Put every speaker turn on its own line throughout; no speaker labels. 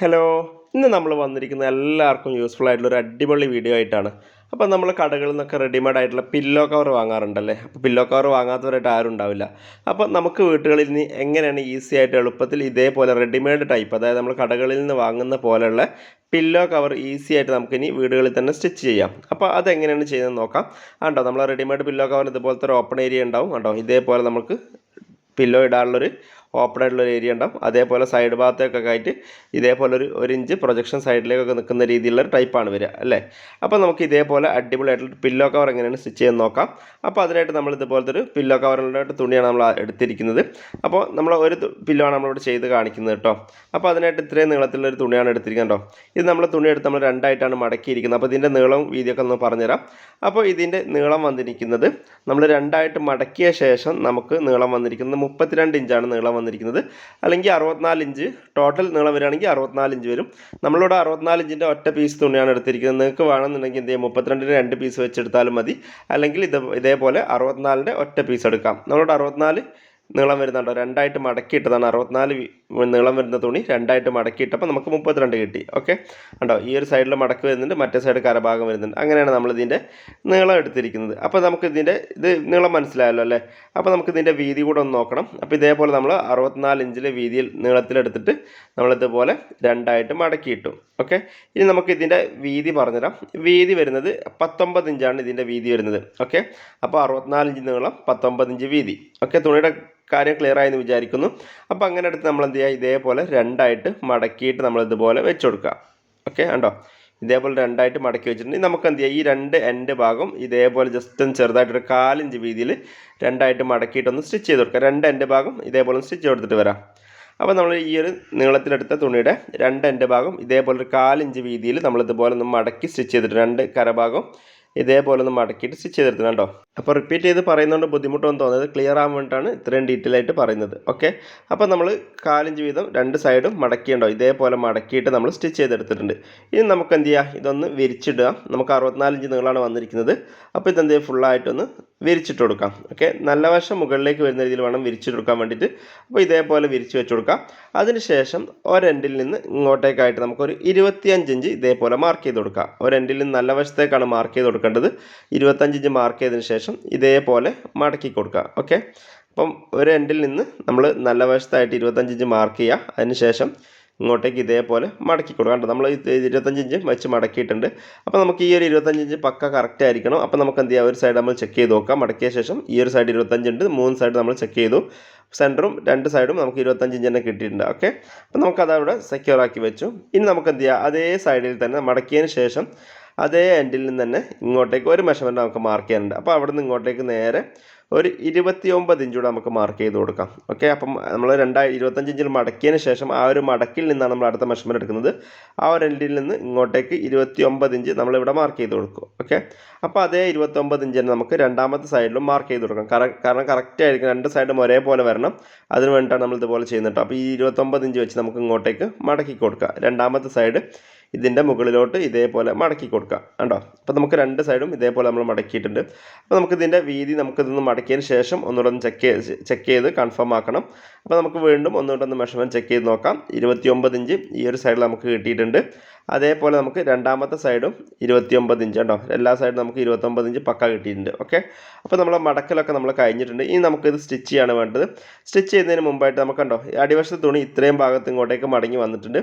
Hello ഇന്ന് നമ്മൾ വന്നിരിക്കുന്ന എല്ലാവർക്കും യൂസ്ഫുൾ ആയിട്ടുള്ള ഒരു അടിപൊളി വീഡിയോ ആയിട്ടാണ്. അപ്പോൾ നമ്മൾ കടകളിൽ നിന്നൊക്കെ റെഡിമെയ്ഡ് ആയിട്ടുള്ള പില്ലോ കവർ വാങ്ങാറുണ്ടല്ലേ? അപ്പോൾ പില്ലോ കവർ വാങ്ങാത്തവരായിട്ട് ആരും ഉണ്ടാവില്ല. അപ്പോൾ നമുക്ക് വീട്ടുകളിൽ നിന്ന് എങ്ങനെയാണ് ഈസി ആയിട്ട് എളുപ്പത്തിൽ ഇതേപോലെ റെഡിമെയ്ഡ് ടൈപ്പ് അതായത് നമ്മൾ കടകളിൽ നിന്ന് വാങ്ങുന്ന പോലെയുള്ള പില്ലോ കവർ ഈസി ആയിട്ട് നമുക്കിനി വീടുകളിൽ തന്നെ സ്റ്റിച്ച് ചെയ്യാം. അപ്പോൾ അതെങ്ങനെയാണ് ചെയ്യുന്നത് നോക്കാം. കണ്ടോ നമ്മൾ റെഡിമെയ്ഡ് പില്ലോ കവർ ഇതുപോലത്തെ ഒരു ഓപ്പൺ ഏരിയ ഉണ്ടാവും. കണ്ടോ ഇതേപോലെ നമുക്ക് പില്ലോ ഇടാനുള്ളൊരു ഓപ്പൺ ആയിട്ടുള്ള ഒരു ഏരിയ ഉണ്ടാവും. അതേപോലെ സൈഡ് ഭാഗത്തേക്കൊക്കെ ആയിട്ട് ഇതേപോലെ ഒരു ഒരു ഇഞ്ച് പ്രൊജക്ഷൻ സൈഡിലേക്കൊക്കെ നിൽക്കുന്ന രീതിയിലുള്ള ടൈപ്പാണ് വരിക അല്ലേ? അപ്പോൾ നമുക്ക് ഇതേപോലെ അടിപൊളിയായിട്ടുള്ള പില്ലോ കവർ എങ്ങനെയാണ് സ്റ്റിച്ച് ചെയ്യാൻ നോക്കാം. അപ്പോൾ അതിനായിട്ട് നമ്മൾ ഇതുപോലത്തെ ഒരു പില്ലോ കവറിന്റെ തുണിയാണ് നമ്മൾ എടുത്തിരിക്കുന്നത്. അപ്പോൾ നമ്മൾ ഒരു പില്ലോ ആണ് നമ്മളിവിടെ ചെയ്ത് കാണിക്കുന്നത് കേട്ടോ. അപ്പോൾ അതിനായിട്ട് ഇത്രയും നീളത്തിലുള്ള ഒരു തുണിയാണ് എടുത്തിരിക്കുന്നത് കേട്ടോ. ഇത് നമ്മൾ തുണി എടുത്ത് നമ്മൾ രണ്ടായിട്ടാണ് മടക്കിയിരിക്കുന്നത്. അപ്പോൾ ഇതിന്റെ നീളവും വീതിയൊക്കെ ഒന്ന് പറഞ്ഞുതരാം. അപ്പോൾ ഇതിന്റെ നീളം വന്നിരിക്കുന്നത് നമ്മൾ രണ്ടായിട്ട് മടക്കിയ ശേഷം നമുക്ക് നീളം വന്നിരിക്കുന്നത് മുപ്പത്തിരണ്ട് ഇഞ്ചാണ് നീളം വന്നിരിക്കുന്നത്. അല്ലെങ്കിൽ അറുപത്തിനാല് ഇഞ്ച്. ടോട്ടൽ നീളം വരികയാണെങ്കിൽ അറുപത്തിനാല് ഇഞ്ച് വരും. നമ്മളിവിടെ അറുപത്തിനാല് ഇഞ്ചിന്റെ ഒറ്റ പീസ് തുണിയാണ് എടുത്തിരിക്കുന്നത്. നിങ്ങൾക്ക് വേണമെന്നുണ്ടെങ്കിൽ എന്ത് ചെയ്യും? മുപ്പത്തിരണ്ടിന് രണ്ട് പീസ് വെച്ചെടുത്താലും മതി. അല്ലെങ്കിൽ ഇത് ഇതേപോലെ അറുപത്തിനാലിന്റെ ഒറ്റ പീസ് എടുക്കാം. നമ്മളിവിടെ അറുപത്തിനാല് നീളം വരുന്നുണ്ടോ. രണ്ടായിട്ട് മടക്കിയിട്ടതാണ്. അറുപത്തിനാല് നീളം വരുന്ന തുണി രണ്ടായിട്ട് മടക്കിയിട്ടപ്പോൾ നമുക്ക് മുപ്പത്തിരണ്ട് കിട്ടി. ഓക്കെ ഉണ്ടോ ഈ ഒരു സൈഡിൽ മടക്ക് വരുന്നുണ്ട് മറ്റേ സൈഡ് കരഭാഗം വരുന്നുണ്ട്. അങ്ങനെയാണ് നമ്മളിതിന്റെ നീളം എടുത്തിരിക്കുന്നത്. അപ്പോൾ നമുക്ക് ഇതിന്റെ ഇത് നീളം മനസ്സിലായല്ലോ അല്ലേ? അപ്പോൾ നമുക്ക് ഇതിന്റെ വീതി കൂടെ ഒന്ന് നോക്കണം. അപ്പോൾ ഇതേപോലെ നമ്മൾ അറുപത്തിനാല് ഇഞ്ചിലെ വീതിയിൽ നീളത്തിലെടുത്തിട്ട് നമ്മളിതുപോലെ രണ്ടായിട്ട് മടക്കിയിട്ടു. ഓക്കെ ഇനി നമുക്ക് ഇതിന്റെ വീതി പറഞ്ഞുതരാം. വീതി വരുന്നത് പത്തൊമ്പത് ഇഞ്ചാണ് ഇതിന്റെ വീതി വരുന്നത്. ഓക്കെ അപ്പോൾ അറുപത്തിനാല് ഇഞ്ച് നീളം പത്തൊമ്പത് ഇഞ്ച് വീതി. ഓക്കെ തുണിയുടെ കാര്യം ക്ലിയർ ആയെന്ന് വിചാരിക്കുന്നു. അപ്പോൾ അങ്ങനെ എടുത്ത് നമ്മൾ എന്ത് ചെയ്യുക? ഇതേപോലെ രണ്ടായിട്ട് മടക്കിയിട്ട് നമ്മൾ ഇതുപോലെ വെച്ച് കൊടുക്കുക. ഓക്കെ ഉണ്ടോ ഇതേപോലെ രണ്ടായിട്ട് മടക്കി വെച്ചിട്ടുണ്ടെങ്കിൽ നമുക്ക് എന്ത് ചെയ്യാം ഈ രണ്ട് എൻഡ് ഭാഗം ഇതേപോലെ ജസ്റ്റ് ഒന്ന് ചെറുതായിട്ടൊരു കാലിഞ്ച് വീതിയിൽ രണ്ടായിട്ട് മടക്കിയിട്ടൊന്ന് സ്റ്റിച്ച് ചെയ്ത് കൊടുക്കുക. രണ്ട് എൻഡ് ഭാഗം ഇതേപോലെ സ്റ്റിച്ച് കൊടുത്തിട്ട് വരാം. അപ്പോൾ നമ്മൾ ഈ ഒരു നീളത്തിലെടുത്ത തുണിയുടെ രണ്ട് എൻഡ് ഭാഗം ഇതേപോലെ ഒരു കാലിഞ്ച് വീതിയിൽ നമ്മൾ ഇതുപോലെ ഒന്ന് മടക്കി സ്റ്റിച്ച് ചെയ്തിട്ട് രണ്ട് കരഭാഗം ഇതേപോലെ ഒന്ന് മടക്കിയിട്ട് സ്റ്റിച്ച് ചെയ്തെടുക്കണം കേട്ടോ. അപ്പോൾ റിപ്പീറ്റ് ചെയ്ത് പറയുന്നതുകൊണ്ട് ബുദ്ധിമുട്ടൊന്നും തോന്നുന്നത് ക്ലിയർ ആകാൻ വേണ്ടിയിട്ടാണ് ഇത്രയും ഡീറ്റെയിൽ ആയിട്ട് പറയുന്നത്. ഓക്കെ അപ്പോൾ നമ്മൾ കാലിഞ്ച് വീതം രണ്ട് സൈഡും മടക്കിയുണ്ടോ? ഇതേപോലെ മടക്കിയിട്ട് നമ്മൾ സ്റ്റിച്ച് ചെയ്തെടുത്തിട്ടുണ്ട്. ഇനി നമുക്ക് എന്ത് ചെയ്യാം? ഇതൊന്ന് വിരിച്ചിടുക. നമുക്ക് അറുപത്തിനാലിഞ്ച് നീളമാണ് വന്നിരിക്കുന്നത്. അപ്പോൾ ഇതെന്ത് ചെയ്യുക ഫുള്ളായിട്ടൊന്ന് വിരിച്ചിട്ട് കൊടുക്കാം. ഓക്കെ നല്ല വശം മുകളിലേക്ക് വരുന്ന രീതിയിൽ വേണം വിരിച്ചിട്ട് കൊടുക്കാൻ വേണ്ടിയിട്ട്. അപ്പോൾ ഇതേപോലെ വിരിച്ച് വെച്ച് കൊടുക്കാം. അതിനുശേഷം ഒരെൻഡിൽ നിന്ന് ഇങ്ങോട്ടേക്കായിട്ട് നമുക്കൊരു ഇരുപത്തിയഞ്ച് ഇഞ്ച് ഇതേപോലെ മാർക്ക് ചെയ്ത് കൊടുക്കാം. ഒരെൻഡിൽ നിന്ന് നല്ല വശത്തേക്കാണ് മാർക്ക് ചെയ്ത് കൊടുക്കേണ്ടത്. ഇരുപത്തഞ്ച് ഇഞ്ച് മാർക്ക് ചെയ്തതിന് ശേഷം ഇതേപോലെ മടക്കി കൊടുക്കുക. ഓക്കെ അപ്പം ഒരു എൻഡിൽ നിന്ന് നമ്മൾ നല്ല വശത്തായിട്ട് ഇരുപത്തഞ്ച് ഇഞ്ച് മാർക്ക് ചെയ്യുക. അതിന് ശേഷം ഇങ്ങോട്ടേക്ക് ഇതേപോലെ മടക്കി കൊടുക്കുക കണ്ടോ നമ്മൾ ഇരുപത്തഞ്ച് ഇഞ്ച് വെച്ച് മടക്കിയിട്ടുണ്ട്. അപ്പോൾ നമുക്ക് ഈ ഒരു ഇരുപത്തഞ്ച് ഇഞ്ച് പക്ക കറക്റ്റ് ആയിരിക്കണം. അപ്പോൾ നമുക്ക് എന്ത് ചെയ്യാം? ഒരു സൈഡ് നമ്മൾ ചെക്ക് ചെയ്ത് നോക്കാം. മടക്കിയ ശേഷം ഈ ഒരു സൈഡ് ഇരുപത്തഞ്ച് ഉണ്ട് മൂന്ന് സൈഡ് നമ്മൾ ചെക്ക് ചെയ്തു. സെന്ററും രണ്ട് സൈഡും നമുക്ക് ഇരുപത്തഞ്ച് ഇഞ്ച് തന്നെ കിട്ടിയിട്ടുണ്ട്. ഓക്കെ അപ്പോൾ നമുക്കത് അവിടെ സെക്യൂർ ആക്കി വെച്ചു. ഇനി നമുക്ക് എന്ത് ചെയ്യാം? അതേ സൈഡിൽ തന്നെ മടക്കിയതിന് ശേഷം അതേ എൻഡിൽ നിന്ന് തന്നെ ഇങ്ങോട്ടേക്ക് ഒരു മെഷർമെന്റ് നമുക്ക് മാർക്ക് ചെയ്യാനുണ്ട്. അപ്പോൾ അവിടെ നിന്ന് ഇങ്ങോട്ടേക്ക് നേരെ ഒരു ഇരുപത്തി ഒമ്പത് ഇഞ്ച് കൂടെ നമുക്ക് മാർക്ക് ചെയ്ത് കൊടുക്കാം. ഓക്കെ അപ്പം നമ്മൾ രണ്ടായി ഇരുപത്തഞ്ച് ഇഞ്ചിൽ മടക്കിയതിന് ശേഷം ആ ഒരു മടക്കിൽ നിന്നാണ് നമ്മൾ അടുത്ത മെഷർമെന്റ് എടുക്കുന്നത്. ആ ഒരു എൻഡിൽ നിന്ന് ഇങ്ങോട്ടേക്ക് ഇരുപത്തി ഒമ്പത് ഇഞ്ച് നമ്മളിവിടെ മാർക്ക് ചെയ്ത് കൊടുക്കും. ഓക്കെ അപ്പോൾ അതേ ഇരുപത്തൊമ്പത് ഇഞ്ച് തന്നെ നമുക്ക് രണ്ടാമത്തെ സൈഡിലും മാർക്ക് ചെയ്ത് കൊടുക്കാം കാരണം കറക്റ്റ് ആയിരിക്കും. രണ്ട് സൈഡും ഒരേപോലെ വരണം. അതിന് വേണ്ടിയിട്ടാണ് നമ്മൾ ഇതുപോലെ ചെയ്യുന്നത് അപ്പോൾ ഈ ഇരുപത്തൊമ്പത് ഇഞ്ച് വെച്ച് നമുക്ക് ഇങ്ങോട്ടേക്ക് മടക്കി കൊടുക്കുക രണ്ടാമത്തെ സൈഡ് ഇതിന്റെ മുകളിലോട്ട് ഇതേപോലെ മടക്കി കൊടുക്കുക. കണ്ടോ? അപ്പോൾ നമുക്ക് രണ്ട് സൈഡും ഇതേപോലെ നമ്മൾ മടക്കിയിട്ടുണ്ട്. അപ്പോൾ നമുക്ക് ഇതിന്റെ വീതി നമുക്ക് ഇതൊന്ന് മടക്കിയതിന് ശേഷം ഒന്നുകൂടെ ഒന്ന് ചെക്ക് ചെക്ക് ചെയ്ത് കൺഫേം ആക്കണം. അപ്പോൾ നമുക്ക് വീണ്ടും ഒന്നുകൂടെ ഒന്ന് മെഷർമെന്റ് ചെക്ക് ചെയ്ത് നോക്കാം. ഇരുപത്തിയൊമ്പത് ഇഞ്ച് ഈ ഒരു സൈഡിൽ നമുക്ക് കിട്ടിയിട്ടുണ്ട്. അതേപോലെ നമുക്ക് രണ്ടാമത്തെ സൈഡും ഇരുപത്തിയൊമ്പത് ഇഞ്ച് കേട്ടോ എല്ലാ സൈഡും നമുക്ക് ഇരുപത്തൊമ്പത് ഇഞ്ച് പക്ക കിട്ടിയിട്ടുണ്ട്. ഓക്കെ അപ്പോൾ നമ്മൾ മടക്കലൊക്കെ നമ്മൾ കഴിഞ്ഞിട്ടുണ്ട്. ഇനി നമുക്കിത് സ്റ്റിച്ച് ചെയ്യാണ് വേണ്ടത്. സ്റ്റിച്ച് ചെയ്യുന്നതിന് മുമ്പായിട്ട് നമുക്ക് കണ്ടോ? അടിവശത്തെ തുണി ഇത്രയും ഭാഗത്ത് ഇങ്ങോട്ടേക്ക് മടങ്ങി വന്നിട്ടുണ്ട്.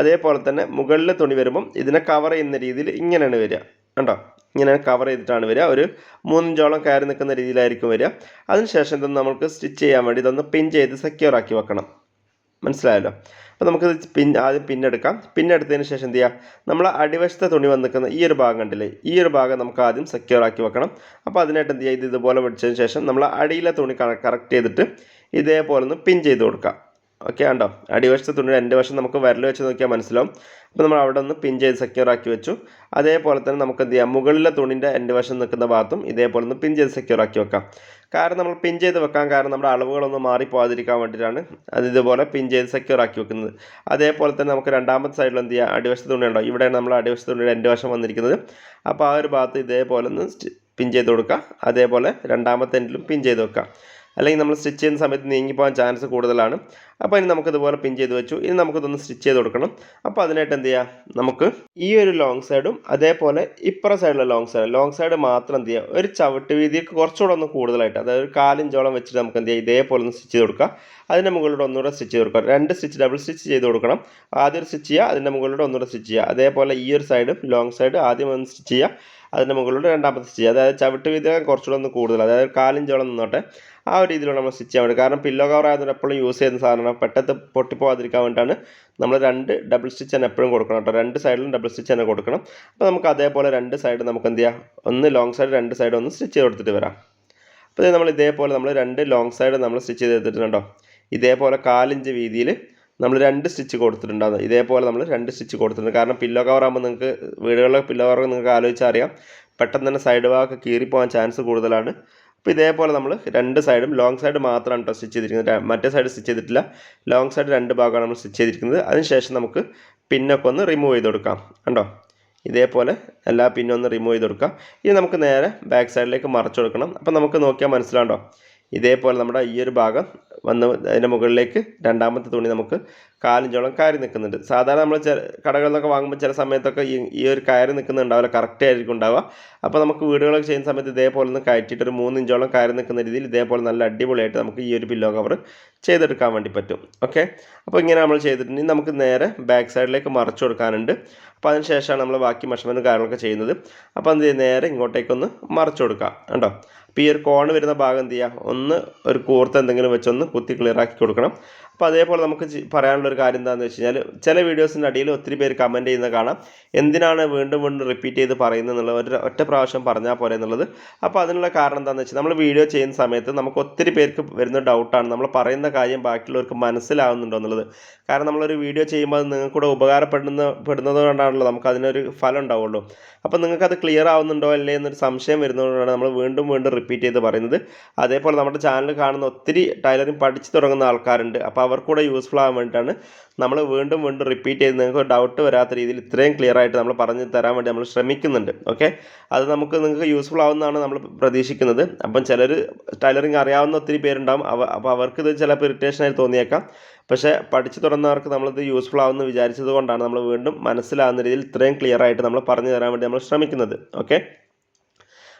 അതേപോലെ തന്നെ മുകളിലെ തുണി വരുമ്പം ഇതിനെ കവർ ചെയ്യുന്ന രീതിയിൽ ഇങ്ങനെയാണ് വരിക. കണ്ടോ? ഇങ്ങനെ കവർ ചെയ്തിട്ടാണ് വരിക. ഒരു മൂന്നിഞ്ചോളം കയറി നിൽക്കുന്ന രീതിയിലായിരിക്കും വരിക. അതിനുശേഷം ഇതൊന്ന് നമുക്ക് സ്റ്റിച്ച് ചെയ്യാൻ വേണ്ടി ഇതൊന്ന് പിൻ ചെയ്ത് സെക്യൂർ ആക്കി വെക്കണം. മനസ്സിലായല്ലോ? അപ്പോൾ നമുക്കിത് പിൻ ആദ്യം പിന്നെടുക്കാം പിന്നെടുത്തതിന് ശേഷം എന്ത് ചെയ്യുക നമ്മൾ അടിവശത്തെ തുണി വന്നിരിക്കുന്ന ഈ ഒരു ഭാഗം കണ്ടില്ലേ? ഈ ഒരു ഭാഗം നമുക്ക് ആദ്യം സെക്യൂർ ആക്കി വെക്കണം. അപ്പോൾ അതിനായിട്ട് എന്ത് ചെയ്യുക? ഇത് ഇതുപോലെ പിടിച്ചതിന് ശേഷം നമ്മൾ അടിയിലെ തുണി കറക്റ്റ് ചെയ്തിട്ട് ഇതേപോലെ ഒന്ന് പിൻ ചെയ്ത് കൊടുക്കാം. ഓക്കെ ആണ്ടോ അടിവശത്തെ തുണിയുടെ എന്റെ വശം നമുക്ക് വിരൽ വെച്ച് നോക്കിയാൽ മനസ്സിലാവും. അപ്പോൾ നമ്മൾ അവിടെ ഒന്ന് പിൻ ചെയ്ത് സെക്യൂർ ആക്കി വെച്ചു. അതേപോലെ തന്നെ നമുക്ക് എന്ത് ചെയ്യാം? മുകളിലെ തുണിന്റെ എന്റെ വശം നിൽക്കുന്ന ഭാഗത്തും ഇതേപോലെ ഒന്ന് പിൻ ചെയ്ത് സെക്യൂർ ആക്കി വെക്കാം. കാരണം നമ്മൾ പിൻ ചെയ്ത് വെക്കാൻ കാരണം നമ്മുടെ അളവുകളൊന്നും മാറിപ്പോകാതിരിക്കാൻ വേണ്ടിയിട്ടാണ് അത് ഇതുപോലെ പിൻ ചെയ്ത് സെക്യൂർ ആക്കി വെക്കുന്നത്. അതേപോലെ തന്നെ നമുക്ക് രണ്ടാമത്തെ സൈഡിൽ എന്ത് ചെയ്യാം? അടിവശത്ത് തുണി ഉണ്ടോ? ഇവിടെയാണ് നമ്മൾ അടിവശത്ത് തുണിയുടെ എന്റെ വശം വന്നിരിക്കുന്നത്. അപ്പോൾ ആ ഒരു ഭാഗത്ത് ഇതേപോലെ ഒന്ന് പിൻ ചെയ്ത് കൊടുക്കുക. അതേപോലെ രണ്ടാമത്തെ എൻഡിലും പിൻ ചെയ്ത് വെക്കുക. അല്ലെങ്കിൽ നമ്മൾ സ്റ്റിച്ച് ചെയ്യുന്ന സമയത്ത് നീങ്ങിപ്പോകാൻ ചാൻസ് കൂടുതലാണ്. അപ്പോൾ ഇനി നമുക്കിതുപോലെ പിൻ ചെയ്ത് വെച്ചു. ഇനി നമുക്കിതൊന്ന് സ്റ്റിച്ച് ചെയ്ത് കൊടുക്കണം. അപ്പോൾ അതിനായിട്ട് എന്ത് ചെയ്യാം? നമുക്ക് ഈ ഒരു ലോങ് സൈഡും അതേപോലെ ഇപ്പുറ സൈഡിലെ ലോങ് സൈഡ് ലോങ് സൈഡ് മാത്രം എന്ത് ചെയ്യുക ഒരു ചവിട്ട് വീതിക്ക് കുറച്ചുകൂടെ ഒന്ന് കൂടുതലായിട്ട് അതായത് ഒരു കാലിഞ്ചോളം വെച്ചിട്ട് നമുക്ക് എന്ത് ചെയ്യാം? ഇതേപോലെ ഒന്ന് സ്റ്റിച്ച് ചെയ്ത് കൊടുക്കുക അതിന്റെ മുകളിലൂടെ ഒന്നുകൂടെ സ്റ്റിച്ച് ചെയ്ത് കൊടുക്കുക രണ്ട് സ്റ്റിച്ച് ഡബിൾ സ്റ്റിച്ച് ചെയ്ത് കൊടുക്കണം. ആദ്യം ഒരു സ്റ്റിച്ച് ചെയ്യുക അതിന്റെ മുകളിലൂടെ ഒന്നുകൂടെ സ്റ്റിച്ച് ചെയ്യുക. അതേപോലെ ഈ ഒരു സൈഡും ലോങ് സൈഡ് ആദ്യം ഒന്ന് സ്റ്റിച്ച് ചെയ്യുക. അതിന്റെ മുകളിലൂടെ രണ്ടാമത്തെ സ്റ്റിച്ച് ചെയ്യുക. അതായത് ചവിട്ട് വീതി കുറച്ചുകൂടെ ഒന്ന് കൂടുതൽ അതായത് കാലിഞ്ചോളം നിന്നോട്ടെ. ആ ഒരു രീതിയിലുള്ള നമ്മൾ സ്റ്റിച്ച് ചെയ്യാൻ കാരണം പില്ലോ കവർ ആയതുകൊണ്ട് എപ്പോഴും യൂസ് ചെയ്യുന്ന സാധനമാണ് പെട്ടെന്ന് പൊട്ടിപ്പോകാതിരിക്കാൻ വേണ്ടിയിട്ടാണ് നമ്മൾ രണ്ട് ഡബിൾ സ്റ്റിച്ച് തന്നെ എപ്പോഴും കൊടുക്കണം കേട്ടോ. രണ്ട് സൈഡിലും ഡബിൾ സ്റ്റിച്ച് തന്നെ കൊടുക്കണം. അപ്പോൾ നമുക്ക് അതേപോലെ രണ്ട് സൈഡ് നമുക്ക് എന്ത് ചെയ്യാം? ഒന്ന് ലോങ് സൈഡ് രണ്ട് സൈഡ് ഒന്ന് സ്റ്റിച്ച് കൊടുത്തിട്ട് വരാം. അപ്പോൾ നമ്മൾ ഇതേപോലെ നമ്മൾ രണ്ട് ലോങ് സൈഡ് നമ്മൾ സ്റ്റിച്ച് ചെയ്ത് എടുത്തിട്ടുണ്ടോ ഇതേപോലെ കാലിഞ്ച് വീതിയിൽ നമ്മൾ രണ്ട് സ്റ്റിച്ച് കൊടുത്തിട്ടുണ്ടാകും ഇതേപോലെ നമ്മൾ രണ്ട് സ്റ്റിച്ച് കൊടുത്തിട്ടുണ്ട്. കാരണം പില്ലോ കവർ ആകുമ്പോൾ നിങ്ങൾക്ക് വീടുകളിലെ പില്ലോ കവർ നിങ്ങൾക്ക് ആലോചിച്ചാൽ അറിയാം. പെട്ടെന്ന് തന്നെ സൈഡ് ഭാഗമൊക്കെ കീറിപ്പോകാൻ ചാൻസ് കൂടുതലാണ്. അപ്പോൾ ഇതേപോലെ നമ്മൾ രണ്ട് സൈഡും ലോങ് സൈഡ് മാത്രമാണ് കേട്ടോ സ്റ്റിച്ച് ചെയ്തിരിക്കുന്നത്. മറ്റേ സൈഡ് സ്റ്റിച്ച് ചെയ്തിട്ടില്ല. ലോങ് സൈഡ് രണ്ട് ഭാഗമാണ് നമ്മൾ സ്റ്റിച്ച് ചെയ്തിരിക്കുന്നത്. അതിനുശേഷം നമുക്ക് പിന്നൊക്കെ ഒന്ന് റിമൂവ് ചെയ്ത് കൊടുക്കാം. കണ്ടോ? ഇതേപോലെ എല്ലാ പിന്നൊന്ന് റിമൂവ് ചെയ്ത് കൊടുക്കാം. ഇനി നമുക്ക് നേരെ ബാക്ക് സൈഡിലേക്ക് മറച്ചു കൊടുക്കണം. അപ്പോൾ നമുക്ക് നോക്കിയാൽ മനസ്സിലാണ്ടോ ഇതേപോലെ നമ്മുടെ ഈ ഒരു ഭാഗം വന്ന് അതിന്റെ മുകളിലേക്ക് രണ്ടാമത്തെ തുണി നമുക്ക് കാലിഞ്ചോളം കയറി നിൽക്കുന്നുണ്ട്. സാധാരണ നമ്മൾ ചില കടകളിൽ നിന്നൊക്കെ വാങ്ങുമ്പോൾ ചില സമയത്തൊക്കെ ഈ ഈ ഒരു കയറി നിൽക്കുന്നുണ്ടാവില്ല കറക്റ്റ് ആയിരിക്കും ഉണ്ടാവുക. അപ്പോൾ നമുക്ക് വീടുകളൊക്കെ ചെയ്യുന്ന സമയത്ത് ഇതേപോലെ ഒന്ന് കയറ്റിയിട്ട് ഒരു മൂന്ന് ഇഞ്ചോളം കയറി നിൽക്കുന്ന രീതിയിൽ ഇതേപോലെ നല്ല അടിപൊളിയായിട്ട് നമുക്ക് ഈ ഒരു പില്ലോ കവർ ചെയ്തെടുക്കാൻ വേണ്ടി പറ്റും. ഓക്കെ അപ്പോൾ ഇങ്ങനെ നമ്മൾ ചെയ്തിട്ടുണ്ടെങ്കിൽ നമുക്ക് നേരെ ബാക്ക് സൈഡിലേക്ക് മറച്ചു കൊടുക്കാനുണ്ട്. അപ്പോൾ അതിന് ശേഷമാണ് നമ്മൾ ബാക്കി മെഷർമെന്റ് കാര്യങ്ങളൊക്കെ ചെയ്യുന്നത്. അപ്പോൾ എന്ത് നേരെ ഇങ്ങോട്ടേക്കൊന്ന് മറച്ചു കൊടുക്കാം കണ്ടോ? അപ്പോൾ ഈ ഒരു കോൺ വരുന്ന ഭാഗം എന്ത് ചെയ്യുക? ഒന്ന് ഒരു കൂർത്ത് എന്തെങ്കിലും വെച്ചൊന്ന് കുത്തി ക്ലിയർ ആക്കി കൊടുക്കണം. അപ്പോൾ അതേപോലെ നമുക്ക് പറയാനുള്ള ഒരു കാര്യം എന്താണെന്ന് വെച്ച് കഴിഞ്ഞാൽ ചില വീഡിയോസിന്റെ അടിയിൽ ഒത്തിരി പേര് കമന്റ് ചെയ്യുന്ന കാണാം. എന്തിനാണ് വീണ്ടും വീണ്ടും റിപ്പീറ്റ് ചെയ്ത് പറയുന്നത് എന്നുള്ളത് ഒരു ഒറ്റ പ്രാവശ്യം പറഞ്ഞാൽ പോലെ എന്നുള്ളത്. അപ്പോൾ അതിനുള്ള കാരണം എന്താണെന്ന് വെച്ചാൽ നമ്മൾ വീഡിയോ ചെയ്യുന്ന സമയത്ത് നമുക്ക് ഒത്തിരി പേർക്ക് വരുന്ന ഡൗട്ടാണ് നമ്മൾ പറയുന്ന കാര്യം ബാക്കിയുള്ളവർക്ക് മനസ്സിലാവുന്നുണ്ടോ എന്നുള്ളത്. കാരണം നമ്മളൊരു വീഡിയോ ചെയ്യുമ്പോൾ അത് നിങ്ങൾക്ക് കൂടെ ഉപകാരപ്പെടുന്ന പെടുന്നത് കൊണ്ടാണല്ലോ നമുക്ക് അതിനൊരു ഫലം ഉണ്ടാവുള്ളൂ. അപ്പോൾ നിങ്ങൾക്ക് അത് ക്ലിയർ ആവുന്നുണ്ടോ അല്ലേ എന്നൊരു സംശയം വരുന്നതുകൊണ്ടാണ് നമ്മൾ വീണ്ടും വീണ്ടും റിപ്പീറ്റ് ചെയ്ത് പറയുന്നത്. അതേപോലെ നമ്മുടെ ചാനൽ കാണുന്ന ഒത്തിരി ടൈലറിംഗ് പഠിച്ചു തുടങ്ങുന്ന ആൾക്കാരുണ്ട്. അപ്പോൾ അവർക്കൂടെ യൂസ്ഫുൾ ആകാൻ വേണ്ടിയിട്ടാണ് നമ്മൾ വീണ്ടും വീണ്ടും റിപ്പീറ്റ് ചെയ്ത് നിങ്ങൾക്ക് ഡൗട്ട് വരാത്ത രീതിയിൽ ഇത്രയും ക്ലിയർ ആയിട്ട് നമ്മൾ പറഞ്ഞു തരാൻ വേണ്ടി നമ്മൾ ശ്രമിക്കുന്നുണ്ട്. ഓക്കെ അത് നമുക്ക് നിങ്ങൾക്ക് യൂസ്ഫുൾ ആവുന്നതാണ് നമ്മൾ പ്രതീക്ഷിക്കുന്നത്. അപ്പം ചിലർ ടൈലറിങ് അറിയാവുന്ന ഒത്തിരി പേരുണ്ടാവും. അവ അപ്പോൾ ഇത് ചിലപ്പോൾ ഇറിറ്റേഷനായി തോന്നിയേക്കാം. പക്ഷേ പഠിച്ചു തുടർന്നവർക്ക് നമ്മളിത് യൂസ്ഫുൾ ആവുമെന്ന് വിചാരിച്ചത് കൊണ്ടാണ് നമ്മൾ വീണ്ടും മനസ്സിലാവുന്ന രീതിയിൽ ഇത്രയും ക്ലിയർ ആയിട്ട് നമ്മൾ പറഞ്ഞു തരാൻ വേണ്ടി നമ്മൾ ശ്രമിക്കുന്നത്. ഓക്കെ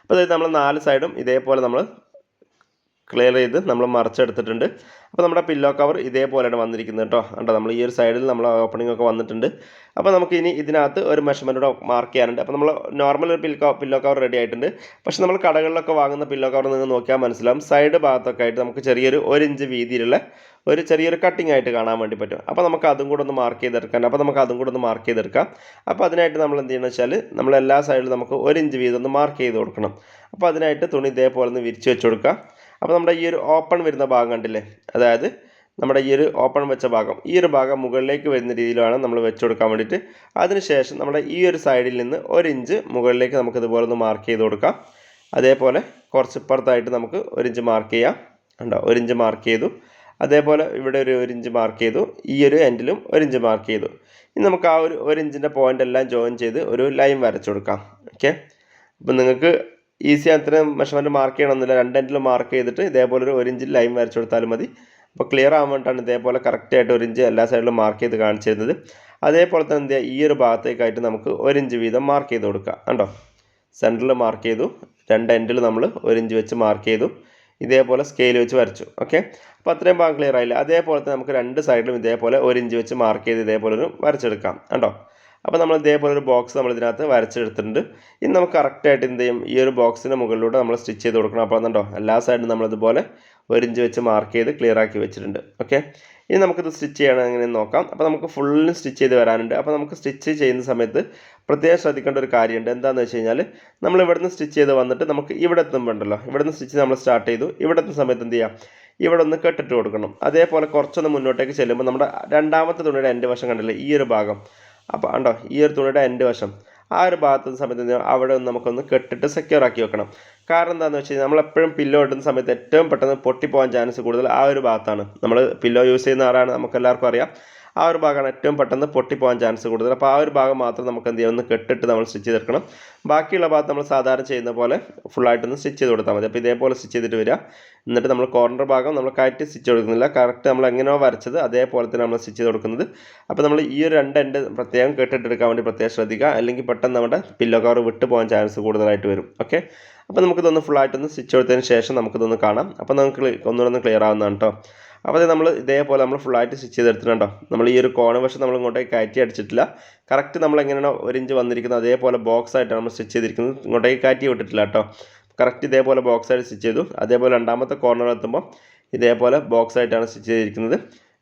അപ്പോൾ അതായത് നമ്മൾ നാല് സൈഡും ഇതേപോലെ നമ്മൾ ക്ലിയർ ചെയ്ത് നമ്മൾ മറച്ചെടുത്തിട്ടുണ്ട്. അപ്പോൾ നമ്മുടെ പില്ലോ കവർ ഇതേപോലെയാണ് വന്നിരിക്കുന്നത് കേട്ടോ കണ്ടോ നമ്മൾ ഈ ഒരു സൈഡിൽ നമ്മൾ ഓപ്പണിംഗ് ഒക്കെ വന്നിട്ടുണ്ട്. അപ്പോൾ നമുക്ക് ഇനി ഇതിനകത്ത് ഒരു മെഷർമെന്റൂടെ മാർക്ക് ചെയ്യാനുണ്ട്. അപ്പോൾ നമ്മൾ നോർമൽ ഒരു പില്ലോ പില്ലോ കവർ റെഡി ആയിട്ടുണ്ട്. പക്ഷേ നമ്മൾ കടകളിലൊക്കെ വാങ്ങുന്ന പില്ലോ കവർ നിങ്ങൾ നോക്കിയാൽ മനസ്സിലാവും. സൈഡ് ഭാഗത്തൊക്കെ ആയിട്ട് നമുക്ക് ചെറിയൊരു ഒരു ഇഞ്ച് വീതിയിലുള്ള ഒരു ചെറിയൊരു കട്ടിംഗ് ആയിട്ട് കാണാൻ വേണ്ടി പറ്റും. അപ്പോൾ നമുക്ക് അതും കൂടെ ഒന്ന് മാർക്ക് ചെയ്തെടുക്കാൻ അപ്പോൾ നമുക്ക് അതും കൂടെ ഒന്ന് മാർക്ക് ചെയ്തെടുക്കാം. അപ്പോൾ അതിനായിട്ട് നമ്മൾ എന്ത് ചെയ്യണമെന്ന് വെച്ചാൽ നമ്മൾ എല്ലാ സൈഡിലും നമുക്ക് ഒരു ഇഞ്ച് വീതം ഒന്ന് മാർക്ക് ചെയ്ത് കൊടുക്കണം. അപ്പോൾ അതിനായിട്ട് തുണി ഇതേപോലെ ഒന്ന് വിരിച്ച് വെച്ച് കൊടുക്കുക. അപ്പോൾ നമ്മുടെ ഈ ഒരു ഓപ്പൺ വരുന്ന ഭാഗം കണ്ടില്ലേ? അതായത് നമ്മുടെ ഈ ഒരു ഓപ്പൺ വെച്ച ഭാഗം. ഈ ഒരു ഭാഗം മുകളിലേക്ക് വരുന്ന രീതിയിലാണ് നമ്മൾ വെച്ച് കൊടുക്കാൻ വേണ്ടിയിട്ട് അതിനുശേഷം നമ്മുടെ ഈ ഒരു സൈഡിൽ നിന്ന് ഒരു ഇഞ്ച് മുകളിലേക്ക് നമുക്ക് ഇതുപോലെ ഒന്ന് മാർക്ക് ചെയ്ത് കൊടുക്കാം. അതേപോലെ കുറച്ച് ഇപ്പുറത്തായിട്ട് നമുക്ക് ഒരു ഇഞ്ച് മാർക്ക് ചെയ്യാം. ഉണ്ടോ ഒരു ഇഞ്ച് മാർക്ക് ചെയ്തു. അതേപോലെ ഇവിടെ ഒരു ഒരു ഇഞ്ച് മാർക്ക് ചെയ്തു. ഈ ഒരു എൻഡിലും ഒരു ഇഞ്ച് മാർക്ക് ചെയ്തു. ഇനി നമുക്ക് ആ ഒരു ഒരു ഇഞ്ചിന്റെ പോയിന്റ് എല്ലാം ജോയിൻ ചെയ്ത് ഒരു ലൈൻ വരച്ചു കൊടുക്കാം. ഓക്കെ അപ്പം നിങ്ങൾക്ക് ഈസി അത്രയും മെഷർമെന്റ് മാർക്ക് ചെയ്യണമെന്നില്ല. രണ്ട് എൻഡിലും മാർക്ക് ചെയ്തിട്ട് ഇതേപോലെ ഒരു ഒരു ഇഞ്ചിൽ ലൈൻ വരച്ചു കൊടുത്താലും മതി. അപ്പോൾ ക്ലിയർ ആവാൻ വേണ്ടിയിട്ടാണ് ഇതേപോലെ കറക്റ്റായിട്ട് ഒരു ഇഞ്ച് എല്ലാ സൈഡിലും മാർക്ക് ചെയ്ത് കാണിച്ചിരുന്നത്. അതേപോലെ തന്നെ എന്ത് ഈ ഒരു ഭാഗത്തേക്കായിട്ട് നമുക്ക് ഒരു ഇഞ്ച് വീതം മാർക്ക് ചെയ്ത് കൊടുക്കുക കണ്ടോ? സെന്ററിൽ മാർക്ക് ചെയ്തു. രണ്ട് എൻഡിൽ നമ്മൾ ഒരു ഇഞ്ച് വെച്ച് മാർക്ക് ചെയ്തു. ഇതേപോലെ സ്കെയിൽ വെച്ച് വരച്ചു. ഓക്കെ അപ്പോൾ അത്രയും ഭാഗം ക്ലിയർ ആയില്ല? അതേപോലെ തന്നെ നമുക്ക് രണ്ട് സൈഡിലും ഇതേപോലെ ഒരു ഇഞ്ച് വെച്ച് മാർക്ക് ചെയ്ത് ഇതേപോലെ ഒരു വരച്ചെടുക്കാം. കണ്ടോ? അപ്പോൾ നമ്മൾ ഇതേപോലെ ഒരു ബോക്സ് നമ്മൾ ഇതിനകത്ത് വരച്ചെടുത്തിട്ടുണ്ട്. ഇനി നമുക്ക് കറക്റ്റായിട്ട് എന്ത് ചെയ്യും? ഈ ഒരു ബോക്സിന്റെ മുകളിലൂടെ നമ്മൾ സ്റ്റിച്ച് ചെയ്ത് കൊടുക്കണം. അപ്പോൾ അതുണ്ടോ എല്ലാ സൈഡും നമ്മളിതുപോലെ ഒരു ഇഞ്ച് വെച്ച് മാർക്ക് ചെയ്ത് ക്ലിയർ ആക്കി വെച്ചിട്ടുണ്ട്. ഓക്കെ ഇനി നമുക്കിത് സ്റ്റിച്ച് ചെയ്യണം എങ്ങനെ നോക്കാം. അപ്പോൾ നമുക്ക് ഫുള്ളും സ്റ്റിച്ച് ചെയ്ത് വരാനുണ്ട്. അപ്പോൾ നമുക്ക് സ്റ്റിച്ച് ചെയ്യുന്ന സമയത്ത് പ്രത്യേകം ശ്രദ്ധിക്കേണ്ട ഒരു കാര്യമുണ്ട്. എന്താണെന്ന് വെച്ച് കഴിഞ്ഞാൽ നമ്മൾ ഇവിടുന്ന് സ്റ്റിച്ച് ചെയ്ത് വന്നിട്ട് നമുക്ക് ഇവിടെ എത്തുമ്പോണ്ടല്ലോ. ഇവിടുന്ന് സ്റ്റിച്ച് നമ്മൾ സ്റ്റാർട്ട് ചെയ്തു. ഇവിടെ എത്തുന്ന സമയത്ത് എന്ത് ചെയ്യാം? ഇവിടെ ഒന്ന് കെട്ടിട്ട് കൊടുക്കണം. അതേപോലെ കുറച്ചൊന്ന് മുന്നോട്ടേക്ക് ചെല്ലുമ്പോൾ നമ്മുടെ രണ്ടാമത്തെ തുണിയുടെ എന്റെ വശം കണ്ടില്ലേ? ഈ ഒരു ഭാഗം. അപ്പോൾ ഉണ്ടോ ഈ ഒരു തുണിയുടെ എന്റെ വശം. ആ ഒരു ഭാഗത്ത് സമയത്ത് അവിടെ ഒന്ന് നമുക്കൊന്ന് കെട്ടിട്ട് സെക്യൂർ ആക്കി വെക്കണം. കാരണം എന്താണെന്ന് വെച്ച് കഴിഞ്ഞാൽ നമ്മളെപ്പോഴും പില്ലോ ഇടുന്ന സമയത്ത് ഏറ്റവും പെട്ടെന്ന് പൊട്ടിപ്പോകാൻ ചാൻസ് കൂടുതൽ ആ ഒരു ഭാഗത്താണ്. നമ്മൾ പില്ലോ യൂസ് ചെയ്യുന്ന ആളാണ് നമുക്കെല്ലാവർക്കും അറിയാം. ആ ഒരു ഭാഗമാണ് ഏറ്റവും പെട്ടെന്ന് പൊട്ടിപ്പോകാൻ ചാൻസ് കൂടുതൽ. അപ്പോൾ ആ ഒരു ഭാഗം മാത്രം നമുക്ക് എന്ത് ചെയ്യാം? ഒന്ന് കെട്ടിട്ട് നമ്മൾ സ്റ്റിച്ച് ചെയ്തെടുക്കണം. ബാക്കിയുള്ള ഭാഗത്ത് നമ്മൾ സാധാരണ ചെയ്യുന്ന പോലെ ഫുള്ളായിട്ടൊന്ന് സ്റ്റിച്ച് ചെയ്ത് കൊടുത്താൽ മതി. അപ്പോൾ ഇതേപോലെ സ്റ്റിച്ച് ചെയ്തിട്ട് വരിക. എന്നിട്ട് നമ്മൾ കോർണർ ഭാഗം നമ്മൾ കയറ്റി സ്റ്റിച്ച് കൊടുക്കുന്നില്ല. കറക്റ്റ് നമ്മൾ എങ്ങനെയോ വരച്ചത് അതേപോലെ തന്നെ നമ്മൾ സ്റ്റിച്ച് ചെയ്ത് കൊടുക്കുന്നത്. അപ്പോൾ നമ്മൾ ഈ ഒരു രണ്ട് എൻഡ് പ്രത്യേകം കെട്ടിട്ടെടുക്കാൻ വേണ്ടി പ്രത്യേകം ശ്രദ്ധിക്കുക. അല്ലെങ്കിൽ പെട്ടെന്ന് നമ്മുടെ പില്ലോ കവർ വിട്ടു പോകാൻ ചാൻസ് കൂടുതലായിട്ട് വരും. ഓക്കെ അപ്പോൾ നമുക്കിതൊന്ന് ഫുള്ളായിട്ടൊന്ന് സ്റ്റിച്ച് കൊടുത്തതിന് ശേഷം നമുക്കിതൊന്ന് കാണാം. അപ്പോൾ നമുക്ക് ഒന്നുകൂടെ ഒന്ന് ക്ലിയർ ആവുന്നതാണ് കേട്ടോ അപ്പോൾ അത് നമ്മൾ ഇതേപോലെ നമ്മൾ ഫുള്ളായിട്ട് സ്റ്റിച്ച് ചെയ്തെടുത്തിട്ടുണ്ടോ? നമ്മൾ ഈ ഒരു കോണ വശം നമ്മൾ ഇങ്ങോട്ടേക്ക് കയറ്റി അടിച്ചിട്ടില്ല. കറക്റ്റ് നമ്മൾ എങ്ങനെയാണോ ഒരു ഇഞ്ച് വന്നിരിക്കുന്നത് അതേപോലെ ബോക്സ് ആയിട്ടാണ് നമ്മൾ സ്റ്റിച്ച് ചെയ്തിരിക്കുന്നത്. ഇങ്ങോട്ടേക്ക് കയറ്റി വിട്ടിട്ടില്ല കേട്ടോ. കറക്റ്റ് ഇതേപോലെ ബോക്സ് ആയിട്ട് സ്റ്റിച്ച് ചെയ്തു. അതേപോലെ രണ്ടാമത്തെ കോർണർ എത്തുമ്പോൾ ഇതേപോലെ ബോക്സ് ആയിട്ടാണ് സ്റ്റിച്ച് ചെയ്തിരിക്കുന്നത്.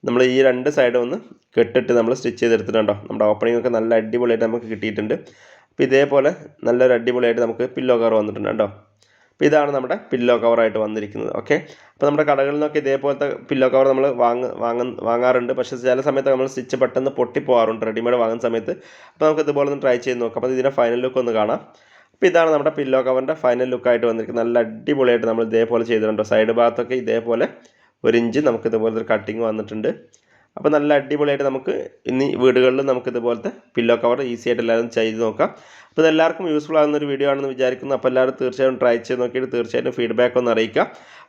നമ്മൾ ഈ രണ്ട് സൈഡും ഒന്ന് കെട്ടിട്ട് നമ്മൾ സ്റ്റിച്ച് ചെയ്തെടുത്തിട്ടുണ്ടോ? നമ്മുടെ ഓപ്പണിംഗ് ഒക്കെ നല്ല അടിപൊളിയായിട്ട് നമുക്ക് കിട്ടിയിട്ടുണ്ട്. അപ്പോൾ ഇതേപോലെ നല്ലൊരു അടിപൊളിയായിട്ട് നമുക്ക് പില്ലോ കവർ വന്നിട്ടുണ്ട് കേട്ടോ. അപ്പോൾ ഇതാണ് നമ്മുടെ പില്ലോ കവറായിട്ട് വന്നിരിക്കുന്നത് ഓക്കെ അപ്പോൾ നമ്മുടെ കടകളിൽ നിന്നൊക്കെ ഇതേപോലത്തെ പില്ലോ കവർ നമ്മൾ വാങ്ങ വാങ്ങ വാങ്ങാറുണ്ട്. പക്ഷേ ചില സമയത്ത് നമ്മൾ സ്റ്റിച്ച് പെട്ടെന്ന് പൊട്ടിപ്പോകാറുണ്ട് റെഡിമെയ്ഡ് വാങ്ങുന്ന സമയത്ത്. അപ്പോൾ നമുക്ക് ഇതുപോലെ ഒന്ന് ട്രൈ ചെയ്ത് നോക്കാം. അപ്പോൾ ഇതിന്റെ ഫൈനൽ ലുക്ക് ഒന്ന് കാണാം. അപ്പോൾ ഇതാണ് നമ്മുടെ പില്ലോ കവറിന്റെ ഫൈനൽ ലുക്കായിട്ട് വന്നിരിക്കുന്നത്. നല്ല അടിപൊളിയായിട്ട് നമ്മൾ ഇതേപോലെ ചെയ്തിട്ടുണ്ട്. സൈഡ് ഭാഗത്തൊക്കെ ഇതേപോലെ ഒരു ഇഞ്ച് നമുക്ക് ഇതുപോലത്തെ ഒരു കട്ടിങ് വന്നിട്ടുണ്ട്. അപ്പോൾ നല്ല അടിപൊളിയായിട്ട് നമുക്ക് ഇനി വീടുകളിൽ നമുക്ക് ഇതുപോലത്തെ പില്ലോ കവർ ഈസി ആയിട്ട് എല്ലാവരും ചെയ്ത് നോക്കാം. അപ്പോൾ ഇതെല്ലാവർക്കും യൂസ്ഫുൾ ആകുന്ന ഒരു വീഡിയോ ആണെന്ന് വിചാരിക്കുന്നു. അപ്പോൾ എല്ലാവരും തീർച്ചയായും ട്രൈ ചെയ്ത് നോക്കിയിട്ട് തീർച്ചയായിട്ടും ഫീഡ്ബാക്ക് ഒന്ന് അറിയിക്കുക.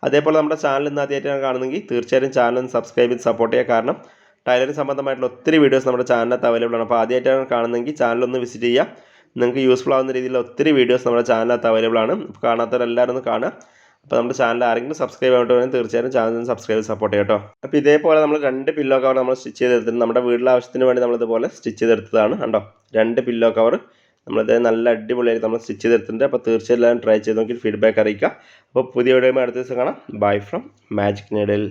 അതേപോലെ നമ്മുടെ ചാനൽ ഇന്ന് ആദ്യമായിട്ടാണ് കാണുന്നെങ്കിൽ തീർച്ചയായും ചാനൽ സബ്സ്ക്രൈബ് ചെയ്ത് സപ്പോർട്ട് ചെയ്യുക. കാരണം ടൈലറിംഗ് സംബന്ധമായിട്ടുള്ള ഒത്തിരി വീഡിയോസ് നമ്മുടെ ചാനലിനകത്ത് അവൈലബിൾ ആണ്. അപ്പോൾ ആദ്യമായിട്ടാണ് കാണുന്നെങ്കിൽ ചാനൽ ഒന്ന് വിസിറ്റ് ചെയ്യുക. നിങ്ങൾക്ക് യൂസ്ഫുൾ ആകുന്ന രീതിയിലുള്ള ഒത്തിരി വീഡിയോസ് നമ്മുടെ ചാനലിനകത്ത് അവൈലബിൾ ആണ്. കാണാത്തവരെല്ലാവരും ഒന്ന് കാണുക. അപ്പോൾ നമ്മുടെ ചാനൽ ആരെങ്കിലും സബ്സ്ക്രൈബ് ആയിട്ട് തീർച്ചയായും ചാനൽ സബ്സ്ക്രൈബ് സപ്പോർട്ട് സപ്പോർട്ട് ചെയ്യട്ടോ അപ്പോൾ ഇതേപോലെ നമ്മൾ രണ്ട് പില്ലോ കവർ നമ്മൾ സ്റ്റിച്ച് ചെയ്തെടുത്തിട്ട് നമ്മുടെ വീട്ടിലെ ആവശ്യത്തിന് വേണ്ടി നമ്മളിതുപോലെ സ്റ്റിച്ച് ചെയ്തെടുത്തതാണ് കണ്ടോ. രണ്ട് പില്ലോ കവർ നമ്മളിത് നല്ല അടിപൊളിയായിട്ട് നമ്മൾ സ്റ്റിച്ച് ചെയ്തെടുത്തിട്ടുണ്ട്. അപ്പോൾ തീർച്ചയായും ട്രൈ ചെയ്ത് നോക്കി ഫീഡ്ബാക്ക് അറിയിക്കുക. അപ്പോൾ പുതിയ വീഡിയോ അടുത്ത ദിവസം കാണാം. Bye from magic needle